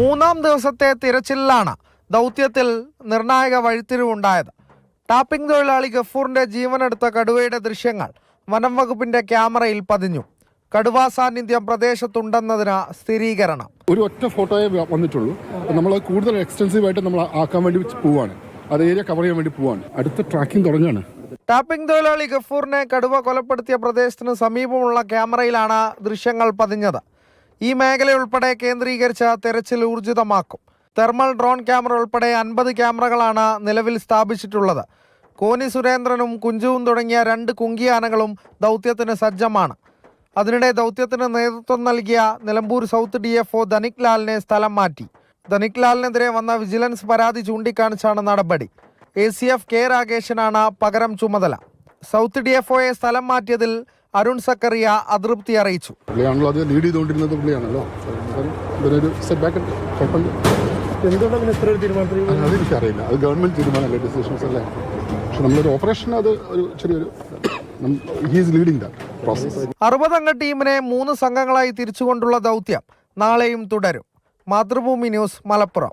മൂന്നാം ദിവസത്തെ തിരച്ചിലാണ് ദൗത്യത്തിൽ നിർണായക വഴിത്തിരിവുണ്ടായത്. ടാപ്പിംഗ് തൊഴിലാളി ഗഫൂറിന്റെ ജീവനെടുത്ത കടുവയുടെ ദൃശ്യങ്ങൾ വനം വകുപ്പിന്റെ ക്യാമറയിൽ പതിഞ്ഞു. കടുവാ സാന്നിധ്യം പ്രദേശത്തുണ്ടെന്നതിന് സ്ഥിരീകരണം. ഒരു ഒറ്റ ഫോട്ടോയെ വന്നിട്ടുള്ളൂ. നമ്മൾ കൂടുതൽ എക്സ്റ്റൻസീവ് ആയിട്ട് നമ്മൾ ആക്കാൻ വേണ്ടി പോവാണ്. അത് ഏരിയ കവർ ചെയ്യാൻ വേണ്ടി പോവാണ്. അടുത്ത ട്രാക്കിംഗ് തുടങ്ങുകയാണ് ടാപ്പിംഗ് തൊഴിലാളി ഗഫൂറിനെ കടുവ കൊലപ്പെടുത്തിയ പ്രദേശത്തിന് സമീപമുള്ള ക്യാമറയിലാണ് ദൃശ്യങ്ങൾ പതിഞ്ഞത്. ഈ മേഖലയുൾപ്പെടെ കേന്ദ്രീകരിച്ച തെരച്ചിൽ ഊർജിതമാക്കും. തെർമൽ ഡ്രോൺ ക്യാമറ ഉൾപ്പെടെ അൻപത് ക്യാമറകളാണ് നിലവിൽ സ്ഥാപിച്ചിട്ടുള്ളത്. കോനി സുരേന്ദ്രനും കുഞ്ചുവും തുടങ്ങിയ രണ്ട് കുങ്കിയാനകളും ദൗത്യത്തിന് സജ്ജമാണ്. അതിനിടെ ദൗത്യത്തിന് നേതൃത്വം നൽകിയ Nilambur south D F O Dhanik ലാലിനെ സ്ഥലം മാറ്റി. ധനിക് ലാലിനെതിരെ വന്ന വിജിലൻസ് പരാതി ചൂണ്ടിക്കാണിച്ചാണ് നടപടി. എ സി എഫ് കെ രാകേഷിനാണ് പകരം ചുമതല. സൗത്ത് ഡി എഫ് ഒയെ സ്ഥലം മാറ്റിയതിൽ അരുൺ സക്കറിയ അതൃപ്തി അറിയിച്ചു. പുള്ളിയാണല്ലോ അത് ലീഡ് ചെയ്തുകൊണ്ടിരുന്നത് പുള്ളിയാണല്ലോ. അപ്പം ഇതിനൊരു സെറ്റ് ബാക്ക് ഉണ്ട്. കുഴപ്പമില്ല. എന്തുകൊണ്ടാണ് ഇത്ര ഒരു തീരുമാനത്തിൽ അത് അതെനിക്കറിയില്ല അത് ഗവൺമെന്റ് തീരുമാനമല്ലേ ഡിസിഷൻസ് അല്ലേ? പക്ഷെ നമ്മളൊരു ഓപ്പറേഷൻ അത് ഒരു ചെറിയൊരു ഹീസ് ദ പ്രോസസ് അറുപതംഗ ടീമിനെ മൂന്ന് സംഘങ്ങളായി തിരിച്ചുകൊണ്ടുള്ള ദൗത്യം നാളെയും തുടരും. മാതൃഭൂമി ന്യൂസ് മലപ്പുറം.